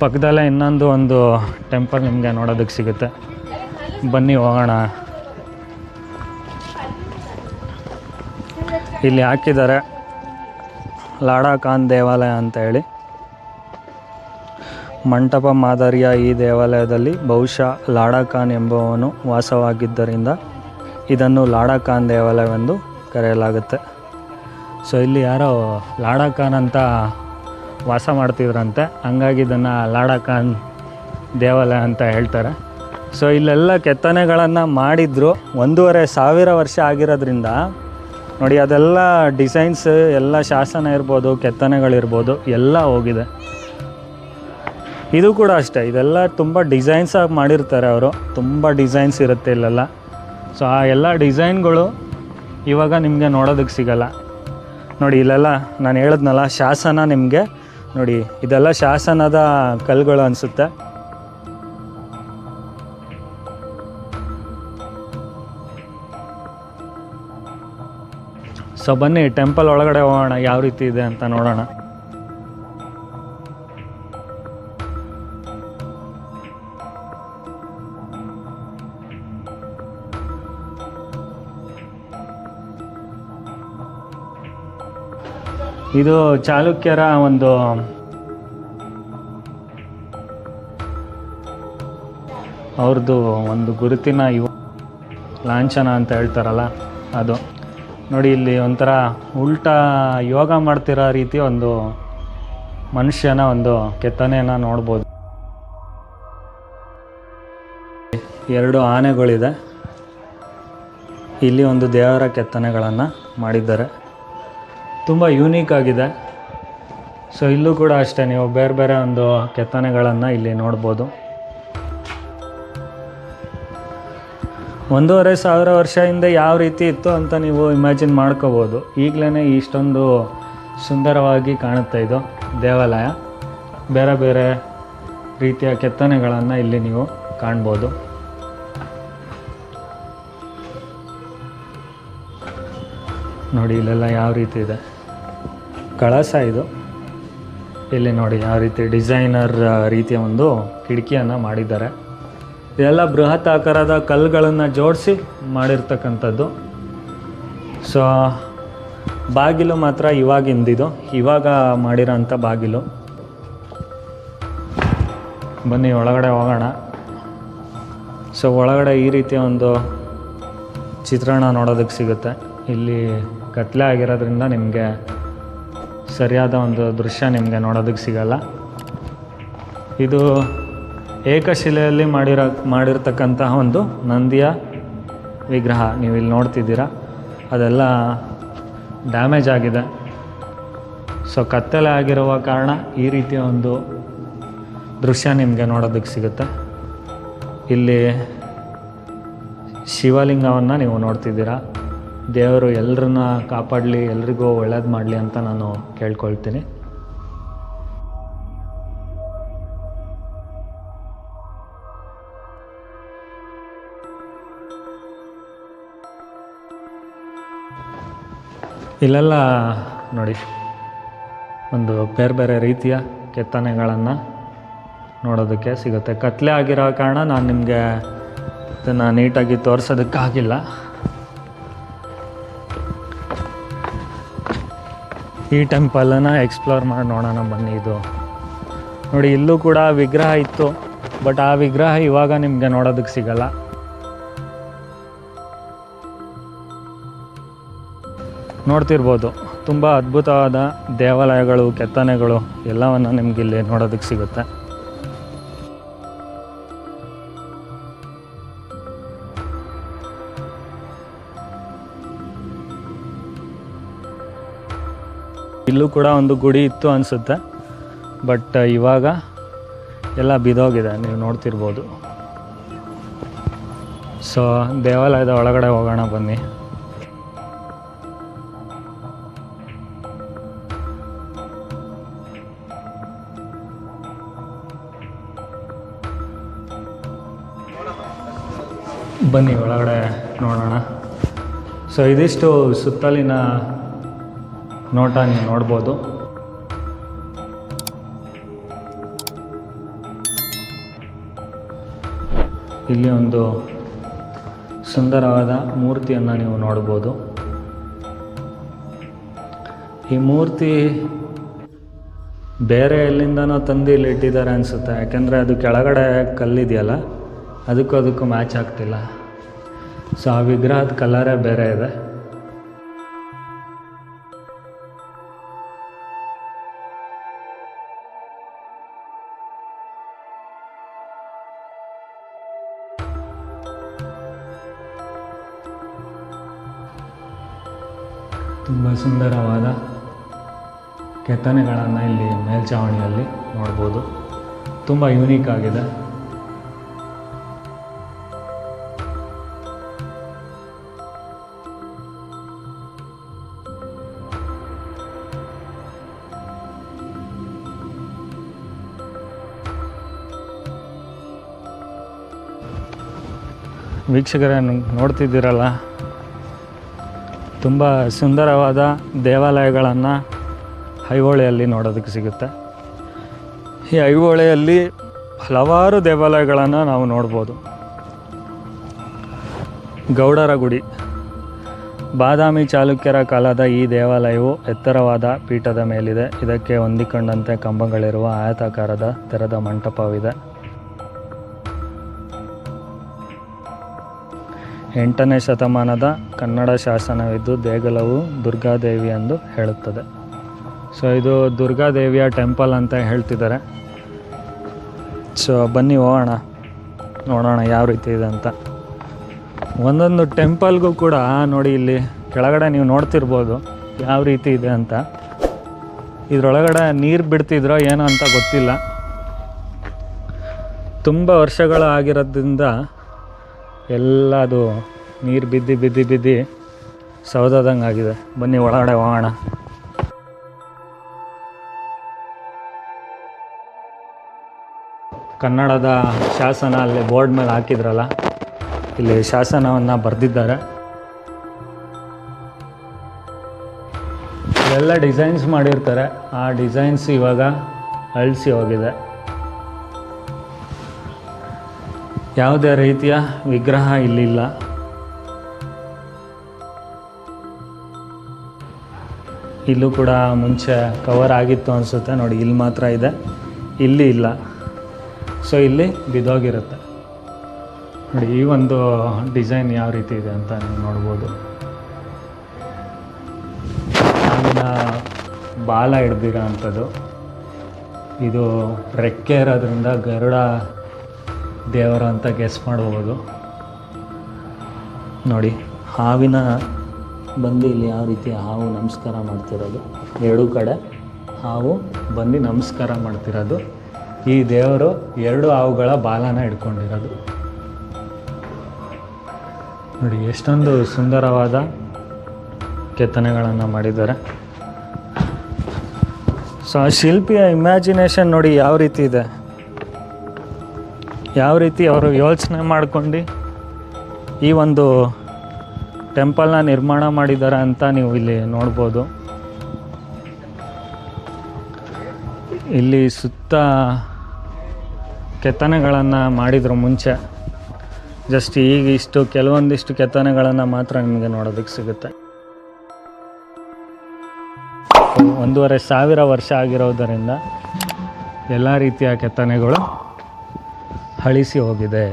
ಪಕ್ಕದಲ್ಲೇ ಇನ್ನೊಂದು ಒಂದು ಟೆಂಪಲ್ ನಿಮಗೆ ನೋಡೋದಕ್ಕೆ ಸಿಗುತ್ತೆ. ಬನ್ನಿ ಹೋಗೋಣ. ಇಲ್ಲಿ ಹಾಕಿದ್ದಾರೆ ಲಾಡಾ ಖಾನ್ ದೇವಾಲಯ ಅಂತ ಹೇಳಿ. ಮಂಟಪ ಮಾದರಿಯ ಈ ದೇವಾಲಯದಲ್ಲಿ ಬಹುಶಃ ಲಾಡಾ ಖಾನ್ ಎಂಬುವವನು ವಾಸವಾಗಿದ್ದರಿಂದ ಇದನ್ನು ಲಾಡಾ ಖಾನ್ ದೇವಾಲಯವೆಂದು ಕರೆಯಲಾಗುತ್ತೆ. ಸೊ ಇಲ್ಲಿ ಯಾರೋ ಲಾಡಾ ಖಾನ್ ಅಂತ ವಾಸ ಮಾಡ್ತಿದ್ರಂತೆ. ಹಂಗಾಗಿ ಇದನ್ನು ಲಾಡಾ ಖಾನ್ ದೇವಾಲಯ ಅಂತ ಹೇಳ್ತಾರೆ. ಸೊ ಇಲ್ಲೆಲ್ಲ ಕೆತ್ತನೆಗಳನ್ನು ಮಾಡಿದ್ರು. ಒಂದೂವರೆ ಸಾವಿರ ವರ್ಷ ಆಗಿರೋದ್ರಿಂದ, ನೋಡಿ, ಅದೆಲ್ಲ ಡಿಸೈನ್ಸ್, ಎಲ್ಲ ಶಾಸನ ಇರ್ಬೋದು, ಕೆತ್ತನೆಗಳಿರ್ಬೋದು, ಎಲ್ಲ ಹೋಗಿದೆ. ಇದು ಕೂಡ ಅಷ್ಟೇ. ಇದೆಲ್ಲ ತುಂಬ ಡಿಸೈನ್ಸ್ ಆಗಿ ಮಾಡಿರ್ತಾರೆ ಅವರು. ತುಂಬ ಡಿಸೈನ್ಸ್ ಇರುತ್ತೆ ಇಲ್ಲೆಲ್ಲ. ಸೊ ಆ ಎಲ್ಲ ಡಿಸೈನ್ಗಳು ಇವಾಗ ನಿಮಗೆ ನೋಡೋದಕ್ಕೆ ಸಿಗಲ್ಲ. ನೋಡಿ, ಇಲ್ಲೆಲ್ಲ ನಾನು ಹೇಳಿದ್ನಲ್ಲ, ಶಾಸನ ನಿಮಗೆ ನೋಡಿ, ಇದೆಲ್ಲ ಶಾಸನದ ಕಲ್ಗಳು ಅನಿಸುತ್ತೆ. ಸೊ ಬನ್ನಿ ಟೆಂಪಲ್ ಒಳಗಡೆ ಹೋಗೋಣ, ಯಾವ ರೀತಿ ಇದೆ ಅಂತ ನೋಡೋಣ. ಇದು ಚಾಲುಕ್ಯರ ಒಂದು ಅವ್ರದ್ದು ಒಂದು ಗುರುತಿನ ಇವ. ಲಾಂಛನ ಅಂತ ಹೇಳ್ತಾರಲ್ಲ, ಅದು. ನೋಡಿ, ಇಲ್ಲಿ ಒಂಥರ ಉಲ್ಟಾ ಯೋಗ ಮಾಡ್ತಿರೋ ರೀತಿ ಒಂದು ಮನುಷ್ಯನ ಒಂದು ಕೆತ್ತನೆಯನ್ನು ನೋಡ್ಬೋದು. ಎರಡು ಆನೆಗಳಿದೆ. ಇಲ್ಲಿ ಒಂದು ದೇವರ ಕೆತ್ತನೆಗಳನ್ನು ಮಾಡಿದ್ದಾರೆ. ತುಂಬ ಯೂನೀಕ್ ಆಗಿದೆ. ಸೊ ಇಲ್ಲೂ ಕೂಡ ಅಷ್ಟೇ, ನೀವು ಬೇರೆ ಬೇರೆ ಒಂದು ಕೆತ್ತನೆಗಳನ್ನು ಇಲ್ಲಿ ನೋಡ್ಬೋದು. ಒಂದೂವರೆ ಸಾವಿರ ವರ್ಷ ಹಿಂದೆ ಯಾವ ರೀತಿ ಇತ್ತು ಅಂತ ನೀವು ಇಮ್ಯಾಜಿನ್ ಮಾಡ್ಕೋಬೋದು. ಈಗಲೇ ಇಷ್ಟೊಂದು ಸುಂದರವಾಗಿ ಕಾಣುತ್ತೆ ಇದು ದೇವಾಲಯ. ಬೇರೆ ಬೇರೆ ರೀತಿಯ ಕೆತ್ತನೆಗಳನ್ನು ಇಲ್ಲಿ ನೀವು ಕಾಣ್ಬೋದು. ನೋಡಿ, ಇಲ್ಲೆಲ್ಲ ಯಾವ ರೀತಿ ಇದೆ. ಕಳಸ ಇದು. ಇಲ್ಲಿ ನೋಡಿ ಯಾವ ರೀತಿ ಡಿಸೈನರ್ ರೀತಿಯ ಒಂದು ಕಿಟಕಿಯನ್ನು ಮಾಡಿದ್ದಾರೆ. ಇದೆಲ್ಲ ಬೃಹತ್ ಆಕಾರದ ಕಲ್ಲುಗಳನ್ನು ಜೋಡಿಸಿ ಮಾಡಿರ್ತಕ್ಕಂಥದ್ದು. ಸೊ ಬಾಗಿಲು ಮಾತ್ರ ಇವಾಗಿಂದಿದು. ಇವಾಗ ಮಾಡಿರೋಂಥ ಬಾಗಿಲು. ಬನ್ನಿ, ಒಳಗಡೆ ಹೋಗೋಣ. ಸೊ ಒಳಗಡೆ ಈ ರೀತಿಯ ಒಂದು ಚಿತ್ರಣ ನೋಡೋದಕ್ಕೆ ಸಿಗುತ್ತೆ. ಇಲ್ಲಿ ಕತ್ಲೆ ಆಗಿರೋದ್ರಿಂದ ನಿಮಗೆ ಸರಿಯಾದ ಒಂದು ದೃಶ್ಯ ನಿಮಗೆ ನೋಡೋದಕ್ಕೆ ಸಿಗಲ್ಲ. ಇದು ಏಕಶಿಲೆಯಲ್ಲಿ ಮಾಡಿರೋ, ಮಾಡಿರ್ತಕ್ಕಂತಹ ಒಂದು ನಂದಿಯ ವಿಗ್ರಹ ನೀವು ಇಲ್ಲಿ ನೋಡ್ತಿದ್ದೀರಾ. ಅದೆಲ್ಲ ಡ್ಯಾಮೇಜ್ ಆಗಿದೆ. ಸೊ ಕತ್ತಲೆ ಆಗಿರುವ ಕಾರಣ ಈ ರೀತಿಯ ಒಂದು ದೃಶ್ಯ ನಿಮಗೆ ನೋಡೋದಕ್ಕೆ ಸಿಗುತ್ತೆ. ಇಲ್ಲಿ ಶಿವಲಿಂಗವನ್ನು ನೀವು ನೋಡ್ತಿದ್ದೀರಾ. ದೇವರು ಎಲ್ಲರನ್ನ ಕಾಪಾಡಲಿ, ಎಲ್ರಿಗೂ ಒಳ್ಳೇದು ಮಾಡಲಿ ಅಂತ ನಾನು ಕೇಳ್ಕೊಳ್ತೀನಿ. ಇಲ್ಲೆಲ್ಲ ನೋಡಿ, ಒಂದು ಬೇರೆ ಬೇರೆ ರೀತಿಯ ಕೆತ್ತನೆಗಳನ್ನು ನೋಡೋದಕ್ಕೆ ಸಿಗುತ್ತೆ. ಕತ್ಲೆ ಆಗಿರೋ ಕಾರಣ ನಾನು ನಿಮಗೆ ಇದನ್ನು ನೀಟಾಗಿ ತೋರಿಸೋದಕ್ಕಾಗಿಲ್ಲ. ಈ ಟೆಂಪಲನ್ನು ಎಕ್ಸ್ಪ್ಲೋರ್ ಮಾಡಿ ನೋಡೋಣ ಬನ್ನಿ ಇದು. ನೋಡಿ, ಇಲ್ಲೂ ಕೂಡ ವಿಗ್ರಹ ಇತ್ತು ಬಟ್ ಆ ವಿಗ್ರಹ ಇವಾಗ ನಿಮಗೆ ನೋಡೋದಕ್ಕೆ ಸಿಗಲ್ಲ. ನೋಡ್ತಿರ್ಬೋದು, ತುಂಬ ಅದ್ಭುತವಾದ ದೇವಾಲಯಗಳು, ಕೆತ್ತನೆಗಳು ಎಲ್ಲವನ್ನು ನಿಮಗಿಲ್ಲಿ ನೋಡೋದಕ್ಕೆ ಸಿಗುತ್ತೆ. ಇಲ್ಲೂ ಕೂಡ ಒಂದು ಗುಡಿ ಇತ್ತು ಅನಿಸುತ್ತೆ. ಬಟ್ ಇವಾಗ ಎಲ್ಲ ಬಿದೋಗಿದೆ, ನೀವು ನೋಡ್ತಿರ್ಬೋದು. ಸೊ ದೇವಾಲಯದ ಒಳಗಡೆ ಹೋಗೋಣ ಬನ್ನಿ. ಬನ್ನಿ ಒಳಗಡೆ ನೋಡೋಣ. ಸೊ ಇದಿಷ್ಟು ಸುತ್ತಲಿನ ನೋಟ ನೀವು ನೋಡ್ಬೋದು. ಇಲ್ಲಿ ಒಂದು ಸುಂದರವಾದ ಮೂರ್ತಿಯನ್ನು ನೀವು ನೋಡ್ಬೋದು. ಈ ಮೂರ್ತಿ ಬೇರೆ ಎಲ್ಲಿಂದನೋ ತಂದು ಇಲ್ಲಿ ಇಟ್ಟಿದ್ದಾರೆ ಅನಿಸುತ್ತೆ. ಯಾಕೆಂದರೆ ಅದು ಕೆಳಗಡೆ ಕಲ್ಲಿದೆಯಲ್ಲ, ಅದಕ್ಕೂ ಅದಕ್ಕೂ ಮ್ಯಾಚ್ ಆಗ್ತಿಲ್ಲ. ಸೊ ಆ ವಿಗ್ರಹದ ಕಲರೇ ಬೇರೆ ಇದೆ. ತುಂಬ ಸುಂದರವಾದ ಕೆತ್ತನೆಗಳನ್ನು ಇಲ್ಲಿ ಮೇಲ್ಛಾವಣಿಯಲ್ಲಿ ನೋಡ್ಬೋದು. ತುಂಬ ಯೂನಿಕ್ ಆಗಿದೆ. ವೀಕ್ಷಕರೇ ನೋಡ್ತಿದ್ದೀರಲ್ಲ ತುಂಬ ಸುಂದರವಾದ ದೇವಾಲಯಗಳನ್ನು ಐಹೊಳೆಯಲ್ಲಿ ನೋಡೋದಕ್ಕೆ ಸಿಗುತ್ತೆ. ಈ ಐಹೊಳೆಯಲ್ಲಿ ಹಲವಾರು ದೇವಾಲಯಗಳನ್ನು ನಾವು ನೋಡ್ಬೋದು. ಗೌಡರ ಗುಡಿ, ಬಾದಾಮಿ ಚಾಲುಕ್ಯರ ಕಾಲದ ಈ ದೇವಾಲಯವು ಎತ್ತರವಾದ ಪೀಠದ ಮೇಲಿದೆ. ಇದಕ್ಕೆ ಹೊಂದಿಕೊಂಡಂತೆ ಕಂಬಗಳಿರುವ ಆಯತಾಕಾರದ ತೆರೆದ ಮಂಟಪವಿದೆ. ಎಂಟನೇ ಶತಮಾನದ ಕನ್ನಡ ಶಾಸನವಿದ್ದು ದೇಗುಲವು ದುರ್ಗಾದೇವಿ ಎಂದು ಹೇಳುತ್ತದೆ. ಸೊ ಇದು ದುರ್ಗಾದೇವಿಯ ಟೆಂಪಲ್ ಅಂತ ಹೇಳ್ತಿದ್ದಾರೆ. ಸೊ ಬನ್ನಿ ಹೋಗೋಣ. ನೋಡೋಣ ಯಾವ ರೀತಿ ಇದೆ ಅಂತ. ಒಂದೊಂದು ಟೆಂಪಲ್ಗೂ ಕೂಡ ನೋಡಿ ಇಲ್ಲಿ ಕೆಳಗಡೆ ನೀವು ನೋಡ್ತಿರ್ಬೋದು ಯಾವ ರೀತಿ ಇದೆ ಅಂತ. ಇದರೊಳಗಡೆ ನೀರು ಬಿಡ್ತಿದ್ರೋ ಏನೋ ಅಂತ ಗೊತ್ತಿಲ್ಲ. ತುಂಬ ವರ್ಷಗಳ ಆಗಿರೋದ್ರಿಂದ ಎಲ್ಲ ಅದು ನೀರು ಬಿದ್ದು ಬಿದ್ದು ಬಿದ್ದು ಸೌದದಂಗೆ ಆಗಿದೆ. ಬನ್ನಿ ಒಳಗಡೆ ಹೋಗೋಣ. ಕನ್ನಡದ ಶಾಸನ ಅಲ್ಲಿ ಬೋರ್ಡ್ ಮೇಲೆ ಹಾಕಿದ್ರಲ್ಲ, ಇಲ್ಲಿ ಶಾಸನವನ್ನು ಬರೆದಿದ್ದಾರೆ. ಎಲ್ಲ ಡಿಸೈನ್ಸ್ ಮಾಡಿರ್ತಾರೆ. ಆ ಡಿಸೈನ್ಸ್ ಇವಾಗ ಅಳಿಸಿ ಹೋಗಿದೆ. ಯಾವುದೇ ರೀತಿಯ ವಿಗ್ರಹ ಇಲ್ಲಿಲ್ಲ. ಇಲ್ಲೂ ಕೂಡ ಮುಂಚೆ ಕವರ್ ಆಗಿತ್ತು ಅನಿಸುತ್ತೆ. ನೋಡಿ, ಇಲ್ಲಿ ಮಾತ್ರ ಇದೆ. ಇಲ್ಲಿ ಇಲ್ಲ. ಸೊ ಇಲ್ಲಿ ಬಿದ್ದೋಗಿರುತ್ತೆ. ನೋಡಿ, ಈ ಒಂದು ಡಿಸೈನ್ ಯಾವ ರೀತಿ ಇದೆ ಅಂತ ನೀವು ನೋಡ್ಬೋದು. ಆಮೇಲೆ ಬಾಲ ಹಿಡ್ದಿರೋ ಅಂಥದ್ದು ಇದು ರೆಕ್ಕೆ ಇರೋದ್ರಿಂದ ಗರುಡ ದೇವರು ಅಂತ ಗೆಸ್ ಮಾಡ್ಬೋದು. ನೋಡಿ, ಹಾವಿನ ಬಂದು ಇಲ್ಲಿ ಯಾವ ರೀತಿ ಹಾವು ನಮಸ್ಕಾರ ಮಾಡ್ತಿರೋದು. ಎರಡೂ ಕಡೆ ಹಾವು ಬಂದು ನಮಸ್ಕಾರ ಮಾಡ್ತಿರೋದು. ಈ ದೇವರು ಎರಡು ಹಾವುಗಳ ಬಾಲನ ಹಿಡ್ಕೊಂಡಿರೋದು. ನೋಡಿ, ಎಷ್ಟೊಂದು ಸುಂದರವಾದ ಕೆತ್ತನೆಗಳನ್ನು ಮಾಡಿದ್ದಾರೆ. ಸೊ ಆ ಶಿಲ್ಪಿಯ ಇಮ್ಯಾಜಿನೇಷನ್ ನೋಡಿ ಯಾವ ರೀತಿ ಇದೆ? ಯಾವ ರೀತಿ ಅವರು ಯೋಚನೆ ಮಾಡ್ಕೊಂಡು ಈ ಒಂದು ಟೆಂಪಲ್ನ ನಿರ್ಮಾಣ ಮಾಡಿದ್ದಾರೆ ಅಂತ ನೀವು ಇಲ್ಲಿ ನೋಡ್ಬೋದು. ಇಲ್ಲಿ ಸುತ್ತ ಕೆತ್ತನೆಗಳನ್ನು ಮಾಡಿದ್ರು ಮುಂಚೆ. ಜಸ್ಟ್ ಈಗ ಇಷ್ಟು ಕೆಲವೊಂದಿಷ್ಟು ಕೆತ್ತನೆಗಳನ್ನು ಮಾತ್ರ ನಿಮಗೆ ನೋಡೋದಕ್ಕೆ ಸಿಗುತ್ತೆ. ಒಂದೂವರೆ ಸಾವಿರ ವರ್ಷ ಆಗಿರೋದರಿಂದ ಎಲ್ಲ ರೀತಿಯ ಕೆತ್ತನೆಗಳು ಅಳಿಸಿ ಹೋಗಿದೆ.